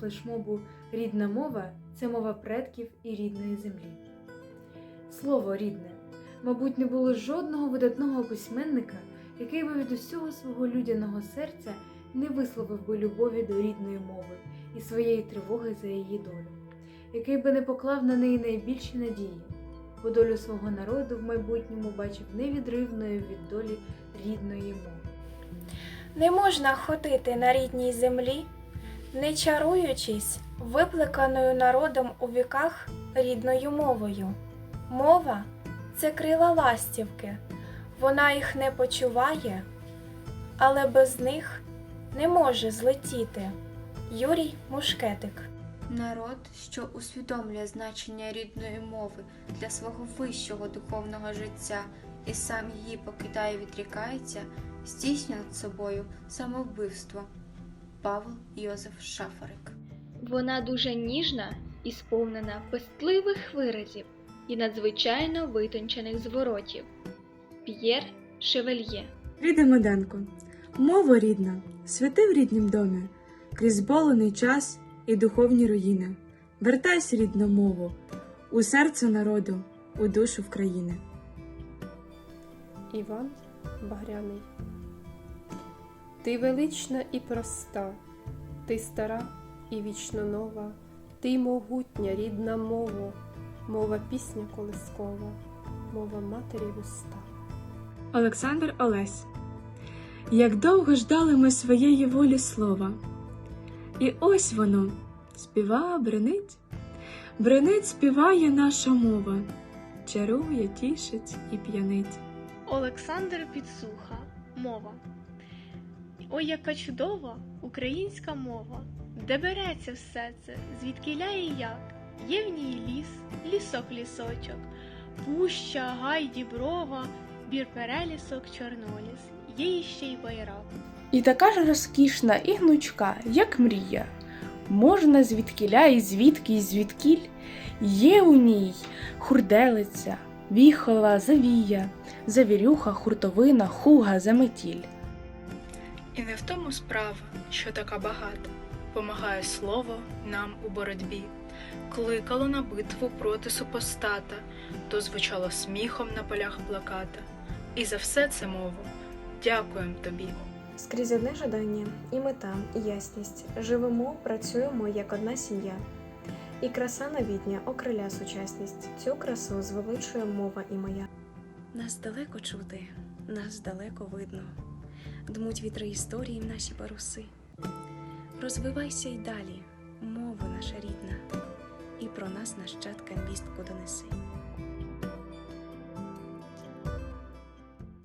флешмобу Рідна мова це мова предків і рідної землі. Слово рідне, мабуть, не було жодного видатного письменника, який би від усього свого людяного серця не висловив би любові до рідної мови і своєї тривоги за її долю, який би не поклав на неї найбільші надії, бо долю свого народу в майбутньому бачив невідривною від долі рідної мови. Не можна ходити на рідній землі, не чаруючись виплеканою народом у віках рідною мовою. Мова це крила ластівки, вона їх не почуває, але без них не може злетіти. Юрій Мушкетик Народ, що усвідомлює значення рідної мови для свого вищого духовного життя і сам її покидає відрікається, здійснює над собою самовбивство. Павел Йозеф Шафарик Вона дуже ніжна і сповнена пестливих виразів і надзвичайно витончених зворотів. П'єр Шевельє Ріда Маденко, мова рідна, святи в ріднім домі, крізь болений час і духовні руїни. Вертайся, рідна мову, у серце народу, у душу в країни. Іван Багряний. Ти велична і проста, ти стара і вічно нова, ти могутня рідна мова, мова пісня колискова, мова матері вуста. Олександр Олесь. Як довго ждали ми своєї волі слова. І ось воно співа, бренить, бренить, співає наша мова, чарує, тішить і п'янить. Олександр Підсуха. Мова. Ой, яка чудова українська мова. Де береться все це, звідкиля і як? Є в ній ліс, лісок лісочок, пуща, гай, діброва, бір перелісок, чорноліс, є іще й байрак. І така ж розкішна і гнучка, як мрія. Можна звідкіля і звідки, і звідкіль. Є у ній хурделиця, віхола, завія, завірюха, хуртовина, хуга, заметіль. І не в тому справа, що така багата, помагає слово нам у боротьбі. Кликало на битву проти супостата, то звучало сміхом на полях плаката. І за все це мову дякуємо тобі. Скрізь одне жадання, і мета, і ясність. Живемо, працюємо як одна сім'я. І краса новітня окриля сучасність. Цю красу звеличує мова і моя. Нас далеко чути, нас далеко видно. Дмуть вітри історії в наші паруси. Розвивайся й далі, мова наша рідна, і про нас нащадкам вістка